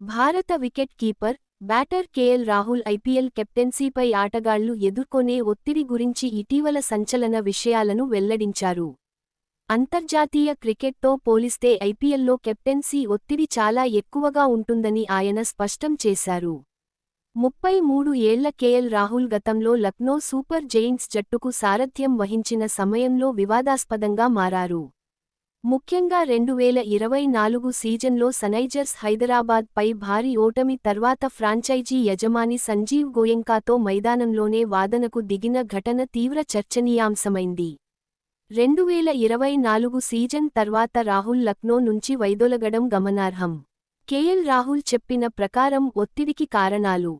భారత wicket keeper batter KL Rahul IPL కెప్టెన్సీపై ఆటగాళ్ళు ఎదుర్కొనే ఒత్తిడి గురించి ఇటీవల సంచలన విషయాలను వెల్లడించారు. అంతర్జాతీయ క్రికెట్తో పోలిస్తే ఐపీఎల్లో కెప్టెన్సీ ఒత్తిడి చాలా ఎక్కువగా ఉంటుందని ఆయన స్పష్టం చేశారు. ముప్పై మూడు ఏళ్ళ కేఎల్ రాహుల్ గతంలో లక్నో సూపర్ జెయింట్స్ జట్టుకు సారథ్యం వహించిన సమయంలో వివాదాస్పదంగా మారారు. ముఖ్యంగా రెండువేల ఇరవై నాలుగు సీజన్లో సనైజర్స్ హైదరాబాద్ పై భారీ ఓటమి తర్వాత ఫ్రాంచైజీ యజమాని సంజీవ్ గోయంకాతో మైదానంలోనే వాదనకు దిగిన ఘటన తీవ్ర చర్చనీయాంశమైంది. రెండువేల ఇరవై నాలుగు సీజన్ తర్వాత రాహుల్ లక్నో నుంచి వైదొలగడం గమనార్హం. కేఎల్ రాహుల్ చెప్పిన ప్రకారం ఒత్తిడికి కారణాలు.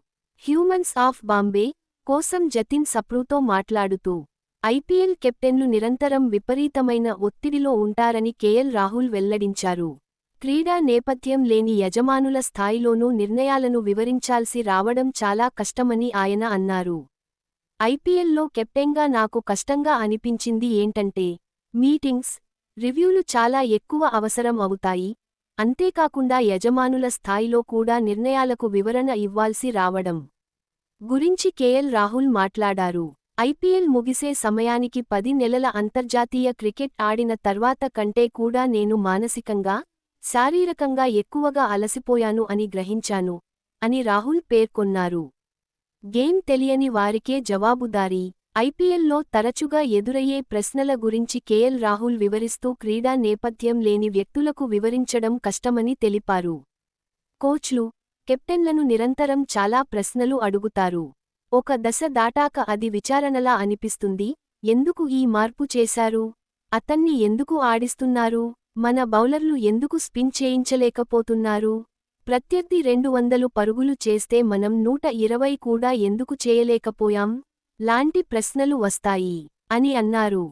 హ్యూమన్స్ ఆఫ్ బాంబే కోసం జతిన్ సప్రూతో మాట్లాడుతూ ఐపీఎల్ కెప్టెన్లు నిరంతరం విపరీతమైన ఒత్తిడిలో ఉంటారని కేఎల్ రాహుల్ వెల్లడించారు. క్రీడా నేపథ్యం లేని యజమానుల స్థాయిలోనూ నిర్ణయాలను వివరించాల్సి రావడం చాలా కష్టమని ఆయన అన్నారు. ఐపీఎల్లో కెప్టెన్గా నాకు కష్టంగా అనిపించింది ఏంటంటే మీటింగ్స్ రివ్యూలు చాలా ఎక్కువ అవసరం అవుతాయి. అంతేకాకుండా యజమానుల స్థాయిలో కూడా నిర్ణయాలకు వివరణ ఇవ్వాల్సి రావడం గురించి కేఎల్ రాహుల్ మాట్లాడారు. ఐపీఎల్ ముగిసే సమయానికి పది నెలల అంతర్జాతీయ క్రికెట్ ఆడిన తర్వాత కంటే కూడా నేను మానసికంగా శారీరకంగా ఎక్కువగా అలసిపోయాను అని గ్రహించాను అని రాహుల్ పేర్కొన్నారు. గేమ్ తెలియని వారికే జవాబుదారీ. ఐపీఎల్లో తరచుగా ఎదురయ్యే ప్రశ్నల గురించి కేఎల్ రాహుల్ వివరిస్తూ క్రీడా నేపథ్యం లేని వ్యక్తులకు వివరించడం కష్టమని తెలిపారు. కోచ్లు కెప్టెన్లను నిరంతరం చాలా ప్రశ్నలు అడుగుతారు. ఒక దశ దాటాక అది విచారణలా అనిపిస్తుంది. ఎందుకు ఈ మార్పు చేశారు? అతన్ని ఎందుకు ఆడిస్తున్నారు? మన బౌలర్లు ఎందుకు స్పిన్ చేయించలేకపోతున్నారు? ప్రత్యర్థి రెండు వందలు పరుగులు చేస్తే మనం నూట ఇరవై కూడా ఎందుకు చేయలేకపోయాం? లాంటి ప్రశ్నలు వస్తాయి అని అన్నారు.